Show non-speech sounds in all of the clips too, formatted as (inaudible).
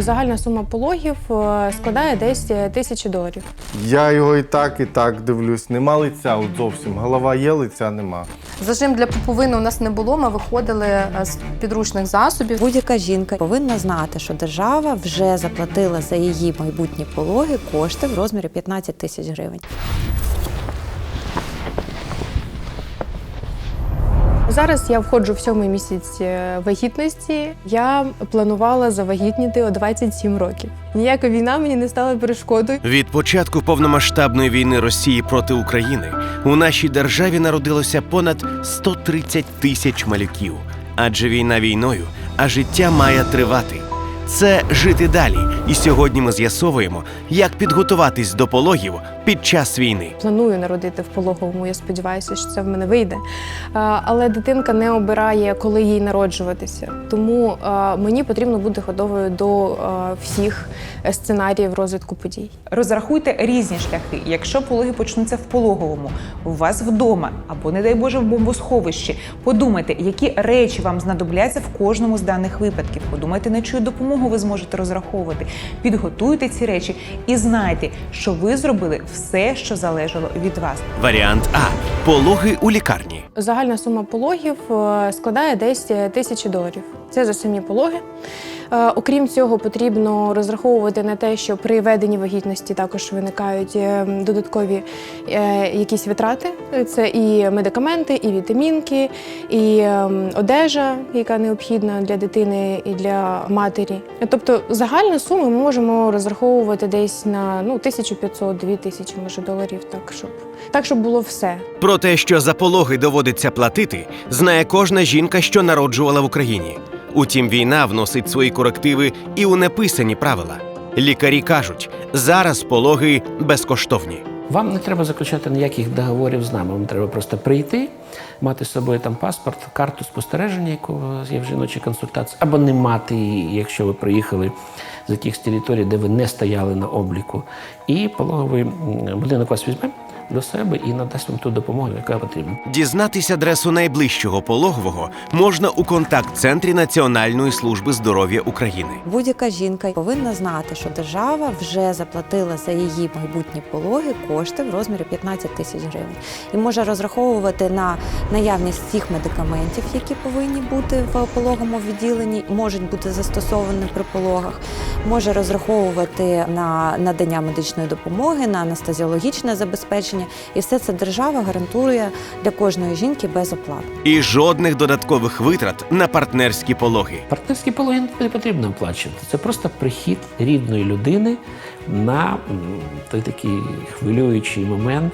Загальна сума пологів е, складає десь е, тисячі доларів. Я його і так, і так дивлюсь. Нема лиця от зовсім. Голова є, лиця нема. Зажим для пуповини у нас не було. Ми виходили е, з підручних засобів. Будь-яка жінка повинна знати, що держава вже заплатила за її майбутні пологи кошти в розмірі 15 тисяч гривень. Зараз я входжу в сьомий місяць е, вагітності. Я планувала завагітніти о 27 років. Ніяка війна мені не стала перешкодою. Від початку повномасштабної війни Росії проти України у нашій державі народилося понад 130 тисяч малюків. Адже війна війною, а життя має тривати. Це жити далі. І сьогодні ми з'ясовуємо, як підготуватись до пологів під час війни. Планую народити в пологовому. Я сподіваюся, що це в мене вийде. Але дитинка не обирає, коли їй народжуватися. Тому мені потрібно бути готовою до всіх сценаріїв розвитку подій. Розрахуйте різні шляхи. Якщо пологи почнуться в пологовому, у вас вдома або, не дай Боже, в бомбосховищі, подумайте, які речі вам знадобляться в кожному з даних випадків. Подумайте, на чию допомогу ви зможете розраховувати. Підготуйте ці речі і знайте, що ви зробили все, що залежало від вас. Варіант А пологи у лікарні. Загальна сума пологів е, складає десь е, тисячі доларів. Це за самі пологи. Е, Окрім цього, потрібно розраховувати на те, що при веденні вагітності також виникають е, додаткові е, якісь витрати. Це і медикаменти, і вітамінки, і ем, одежа, яка необхідна для дитини і для матері. Тобто загальну суму ми можемо розраховувати десь на ну 1500-2000 може доларів, так щоб так, щоб було все. Про те, що за пологи доводиться платити, знає кожна жінка, що народжувала в Україні. Утім, війна вносить свої корективи і у неписані правила. Лікарі кажуть, зараз пологи безкоштовні. Вам не треба заключати ніяких договорів з нами. Вам треба просто прийти, мати з собою там паспорт, карту спостереження, яку є в жіночій консультації, або не мати її, якщо ви приїхали з якихось територій, де ви не стояли на обліку. І пологовий будинок вас візьме до себе і надасть вам ту допомогу, яка потрібна. Дізнатись адресу найближчого пологового можна у контакт-центрі Національної служби здоров'я України. Будь-яка жінка повинна знати, що держава вже заплатила за її майбутні пологи кошти в розмірі 15 тисяч гривень і може розраховувати на наявність всіх медикаментів, які повинні бути в пологовому відділенні, можуть бути застосовані при пологах, може розраховувати на надання медичної допомоги, на анестезіологічне забезпечення, і все це держава гарантує для кожної жінки безоплатно. І жодних додаткових витрат на партнерські пологи. Партнерські пологи не потрібно оплачувати. Це просто прихід рідної людини на той такий хвилюючий момент,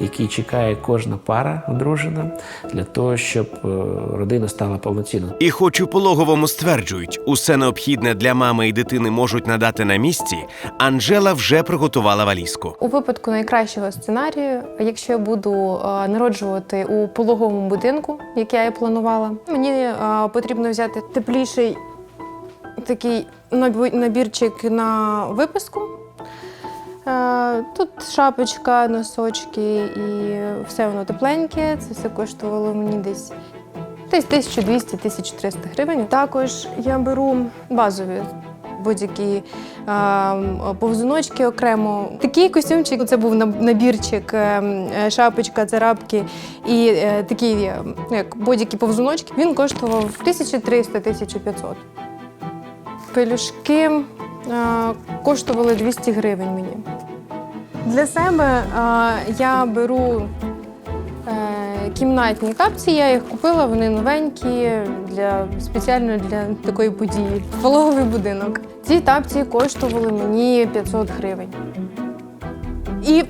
який чекає кожна пара одружена, для того, щоб е, родина стала повноцінною. І хоч у пологовому стверджують, усе необхідне для мами і дитини можуть надати на місці, Анжела вже приготувала валізку. У випадку найкращого сценарію, якщо я буду е, народжувати у пологовому будинку, як я і планувала, мені е, потрібно взяти тепліший такий набірчик на виписку. Е, Тут шапочка, носочки і все воно тепленьке. Це все коштувало мені десь десь 1200-1300 гривень. Також я беру базові будь-які е, повзуночки окремо. Такий костюмчик це був набірчик, е, шапочка, царапки і такі як будь-які повзуночки. Він коштував 1300-1500. Пелюшки коштували 200 гривень мені. Для себе е, я беру е, кімнатні капці, я їх купила, вони новенькі для спеціально для такої події. Пологовий будинок. Ці тапці коштували мені 500 гривень. І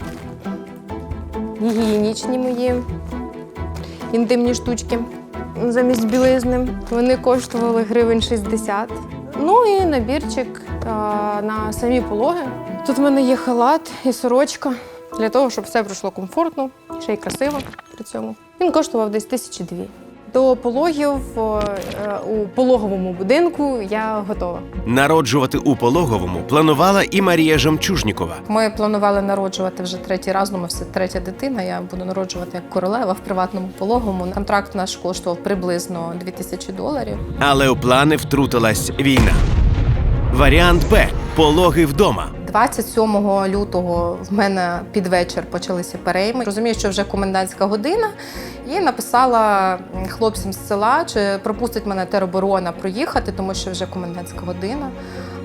гігієнічні мої інтимні штучки замість білизни. Вони коштували гривень 60. Ну і набірчик на самі пологи. Тут в мене є халат і сорочка для того, щоб все пройшло комфортно, ще й красиво при цьому. Він коштував десь тисячі дві. До пологів е, у пологовому будинку я готова. Народжувати у пологовому планувала і Марія Жемчужнікова. Ми планували народжувати вже третій раз. Ну, ми все третя дитина. Я буду народжувати як королева в приватному пологовому. Контракт наш коштував приблизно 2000 доларів. Але у плани втрутилась війна. Варіант Б пологи вдома. 27 лютого в мене під вечір почалися перейми. Розумію, що вже комендантська година, і написала хлопцям з села, чи пропустить мене тероборона проїхати, тому що вже комендантська година.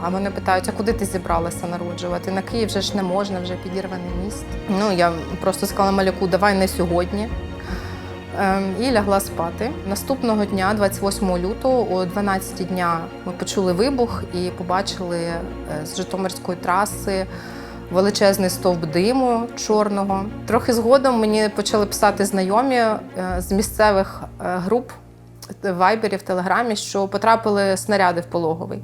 А мене питають, а куди ти зібралася народжувати? На Київ вже ж не можна, вже підірваний міст. Ну я просто сказала малюку, давай не сьогодні. Ем, І лягла спати. Наступного дня, 28 лютого, о 12 дня, ми почули вибух і побачили е, з Житомирської траси величезний стовп диму чорного. Трохи згодом мені почали писати знайомі е, з місцевих е, груп вайберів, телеграмі, що потрапили снаряди в пологовий.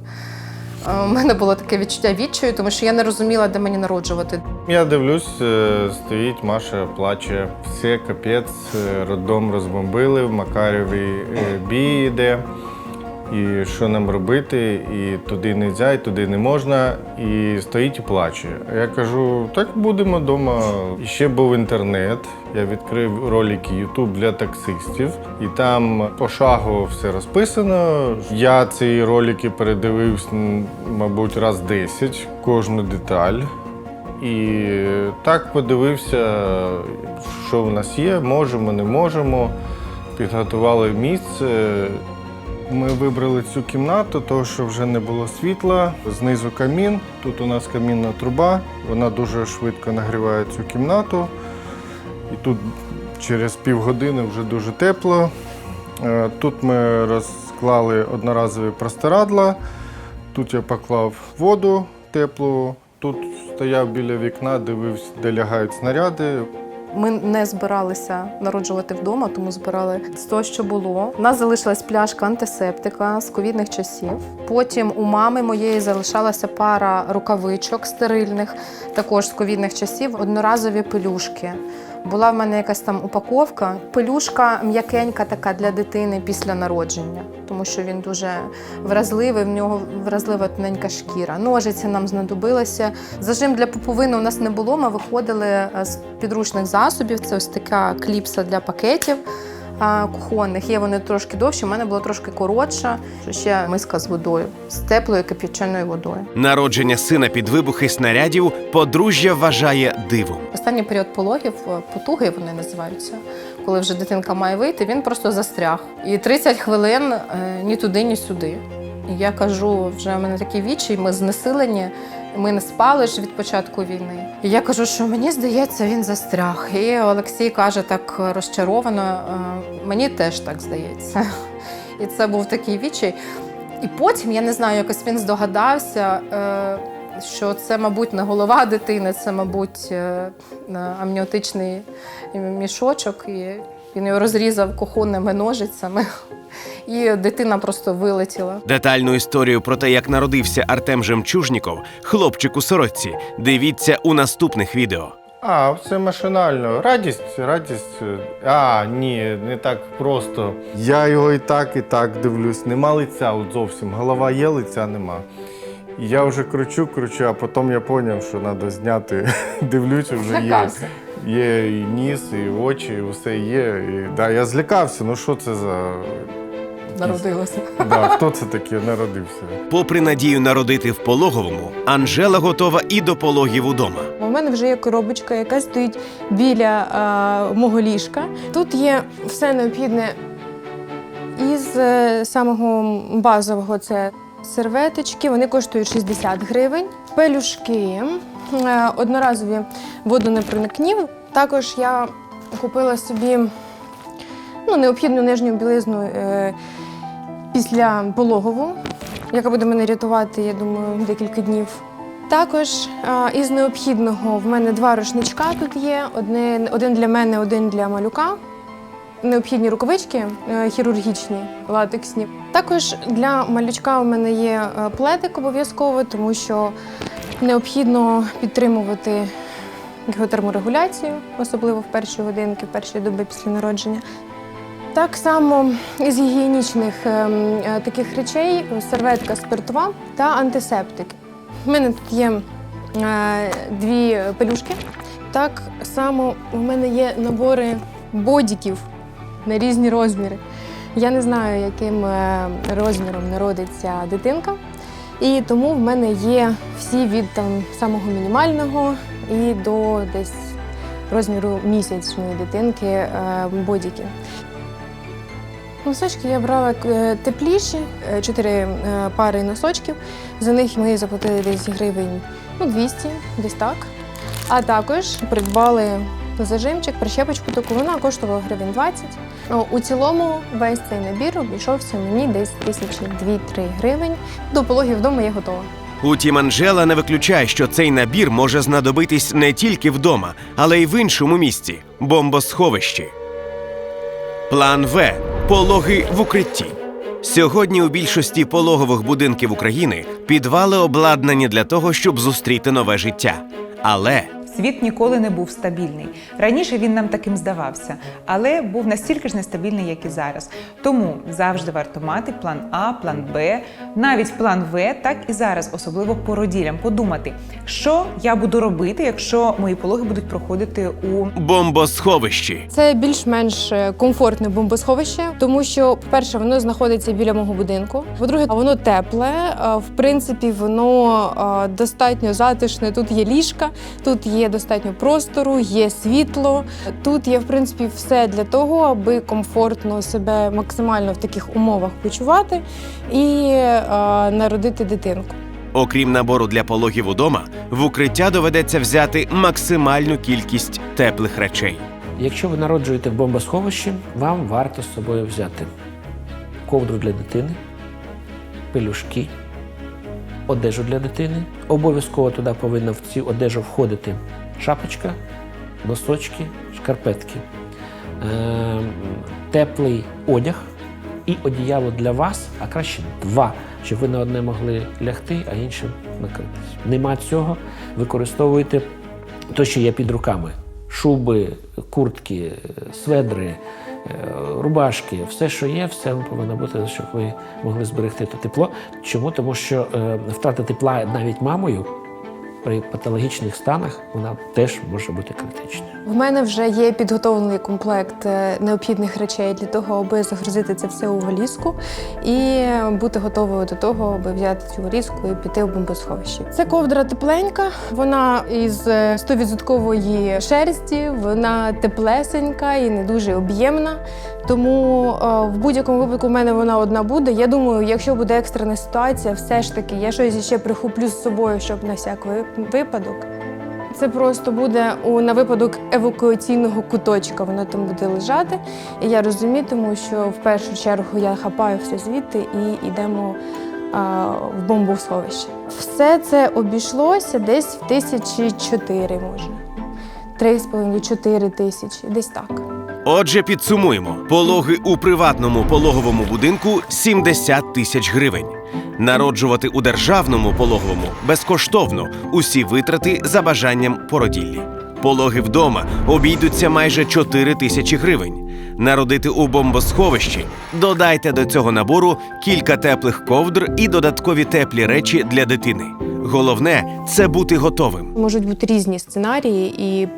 У мене було таке відчуття відчаю, тому що я не розуміла, де мені народжувати. Я дивлюсь, е, стоїть Маша, плаче. Все, капець, е, роддом розбомбили, в Макарєві е, бій йде. І що нам робити? І туди не можна, і туди не можна. І стоїть і плаче. Я кажу, так будемо вдома. І ще був інтернет. Я відкрив ролики YouTube для таксистів, і там пошагово все розписано. Я ці ролики передивився, мабуть, раз 10, кожну деталь. І так подивився, що в нас є, можемо, не можемо. Підготували місце. Ми вибрали цю кімнату, тому що вже не було світла. Знизу камін. Тут у нас камінна труба. Вона дуже швидко нагріває цю кімнату. І тут через півгодини вже дуже тепло. Е, Тут ми розклали одноразові простирадла. Тут я поклав воду теплу. Тут стояв біля вікна, дивився, де лягають снаряди. Ми не збиралися народжувати вдома, тому збирали з того, що було. У нас залишилась пляшка антисептика з ковідних часів. Потім у мами моєї залишалася пара рукавичок стерильних, також з ковідних часів, одноразові пелюшки. Була в мене якась там упаковка. Пелюшка м'якенька така для дитини після народження, тому що він дуже вразливий, в нього вразлива тоненька шкіра. Ножиці нам знадобилися. Зажим для пуповини у нас не було. Ми виходили е, з підручних засобів. Це ось така кліпса для пакетів кухонних. Є вони трошки довші, у мене було трошки коротша. Ще миска з водою, з теплою кип'яченою водою. Народження сина під вибухи снарядів подружжя вважає дивом. Останній період пологів, е, потуги вони називаються, коли вже дитинка має вийти, він просто застряг. І 30 хвилин е, ні туди, ні сюди. І я кажу, вже в мене такі вічі, ми знесилені, ми не спали ж від початку війни. І я кажу, що мені здається, він застряг. І Олексій каже так розчаровано, «Е, мені теж так здається. І це був такий відчай. І потім, я не знаю, якось він здогадався, е, що це, мабуть, не голова дитини, це, мабуть, е, амніотичний мішочок. Він його розрізав кухонними ножицями, і дитина просто вилетіла. Детальну історію про те, як народився Артем Жемчужніков, хлопчик у сорочці, дивіться у наступних відео. А, все машинально. Радість, радість. А, ні, не так просто. Я його і так, і так дивлюсь. Нема лиця от зовсім. Голова є, лиця нема. І я вже кручу, кручу, а потім я зрозумів, що треба зняти. (laughs) Дивлюсь, вже є. Є і ніс, і очі, і все є. І, да, я злякався. Ну що це за. Народилася. Да, хто це такий народився? Попри надію народити в пологовому, Анжела готова і до пологів удома. У мене вже є коробочка, яка стоїть біля е, мого ліжка. Тут є все необхідне із е, самого базового це серветочки, вони коштують 60 гривень, пелюшки, одноразові водонепроникні. Також я купила собі ну, необхідну нижню білизну е, після пологову, яка буде мене рятувати, я думаю, декілька днів. Також а, із необхідного в мене два рушничка тут є: один, для мене, один для малюка. Необхідні рукавички е, хірургічні, латексні. Також для малючка у мене є е, пледик обов'язково, тому що необхідно підтримувати його терморегуляцію, особливо в перші годинки, в перші доби після народження. Так само із гігієнічних ем, е, таких речей серветка спиртова та антисептик. У мене тут є е, дві пелюшки. Так само у мене є набори бодіків на різні розміри. Я не знаю, яким е, розміром народиться дитинка. І тому в мене є всі від там самого мінімального і до десь розміру місячної дитинки е, бодіки. Носочки я брала е, тепліші, е, чотири пари носочків. За них ми заплатили десь гривень ну, 200, десь так. А також придбали зажимчик, прищепочку таку, вона коштувала гривень 20. У цілому весь цей набір обійшовся мені десь тисячі 2-3 гривень. До пологів вдома я готова. Утім, Анжела не виключає, що цей набір може знадобитись не тільки вдома, але й в іншому місці бомбосховищі. План В пологи в укритті. Сьогодні у більшості пологових будинків України підвали обладнані для того, щоб зустріти нове життя. Але Світ ніколи не був стабільний. Раніше він нам таким здавався, але був настільки ж нестабільний, як і зараз. Тому завжди варто мати план А, план Б, навіть план В, так і зараз, особливо породілям, подумати, що я буду робити, якщо мої пологи будуть проходити у бомбосховищі. Це більш-менш е, комфортне бомбосховище, тому що, по-перше, воно знаходиться біля мого будинку. По-друге, воно тепле. е, В принципі, воно е, достатньо затишне. Тут є ліжка, тут є достатньо простору, є світло. Тут є, в принципі, все для того, аби комфортно себе максимально в таких умовах почувати і е, народити дитинку. Окрім набору для пологів удома, в укриття доведеться взяти максимальну кількість теплих речей. Якщо ви народжуєте в бомбосховищі, вам варто з собою взяти ковдру для дитини, пелюшки, одежу для дитини. Обов'язково туди повинна в цю одежу входити шапочка, носочки, шкарпетки, е, теплий одяг і одіяло для вас, а краще два, щоб ви на одне могли лягти, а іншим накритись. Нема цього, використовуйте те, що є під руками: шуби, куртки, сведри, рубашки, все, що є, все повинно бути, щоб ви могли зберегти те тепло. Чому? Тому що е, втрата тепла навіть мамою при патологічних станах вона теж може бути критичною. В мене вже є підготовлений комплект е, необхідних речей для того, аби загрузити це все у валізку і бути готовою до того, аби взяти цю валізку і піти в бомбосховище. Це ковдра тепленька, вона із е, 100% шерсті, вона теплесенька і не дуже об'ємна. Тому е, в будь-якому випадку в мене вона одна буде. Я думаю, якщо буде екстрена ситуація, все ж таки я щось ще прихоплю з собою, щоб на всяк ви- випадок. Це просто буде у на випадок евакуаційного куточка. Воно там буде лежати. І я розумітиму, що в першу чергу я хапаю все звідти і йдемо а, в бомбосховище. Все це обійшлося десь в тисячі чотири, може. Три з половиною, чотири тисячі, десь так. Отже, підсумуємо: пологи у приватному пологовому будинку 70 тисяч гривень. Народжувати у державному пологовому безкоштовно усі витрати за бажанням породіллі. Пологи вдома обійдуться майже 4 тисячі гривень. Народити у бомбосховищі додайте до цього набору кілька теплих ковдр і додаткові теплі речі для дитини. Головне це бути готовим. Можуть бути різні сценарії, і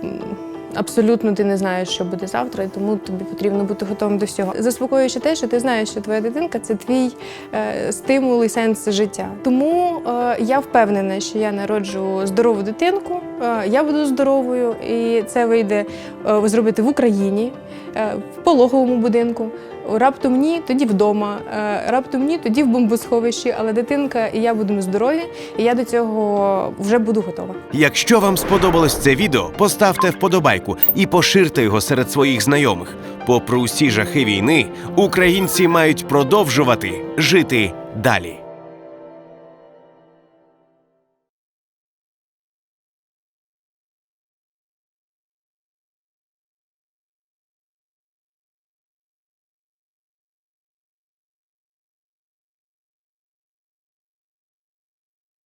абсолютно ти не знаєш, що буде завтра, і тому тобі потрібно бути готовим до всього. Заспокоюючи те, що ти знаєш, що твоя дитинка це твій е, стимул і сенс життя. Тому е, я впевнена, що я народжу здорову дитинку, е, я буду здоровою, і це вийде е, зробити в Україні, е, в пологовому будинку. Раптом ні, тоді вдома. Е, Раптом ні, тоді в бомбосховищі. Але дитинка і я будемо здорові, і я до цього вже буду готова. Якщо вам сподобалось це відео, поставте вподобайку і поширте його серед своїх знайомих. Попри усі жахи війни, українці мають продовжувати жити далі.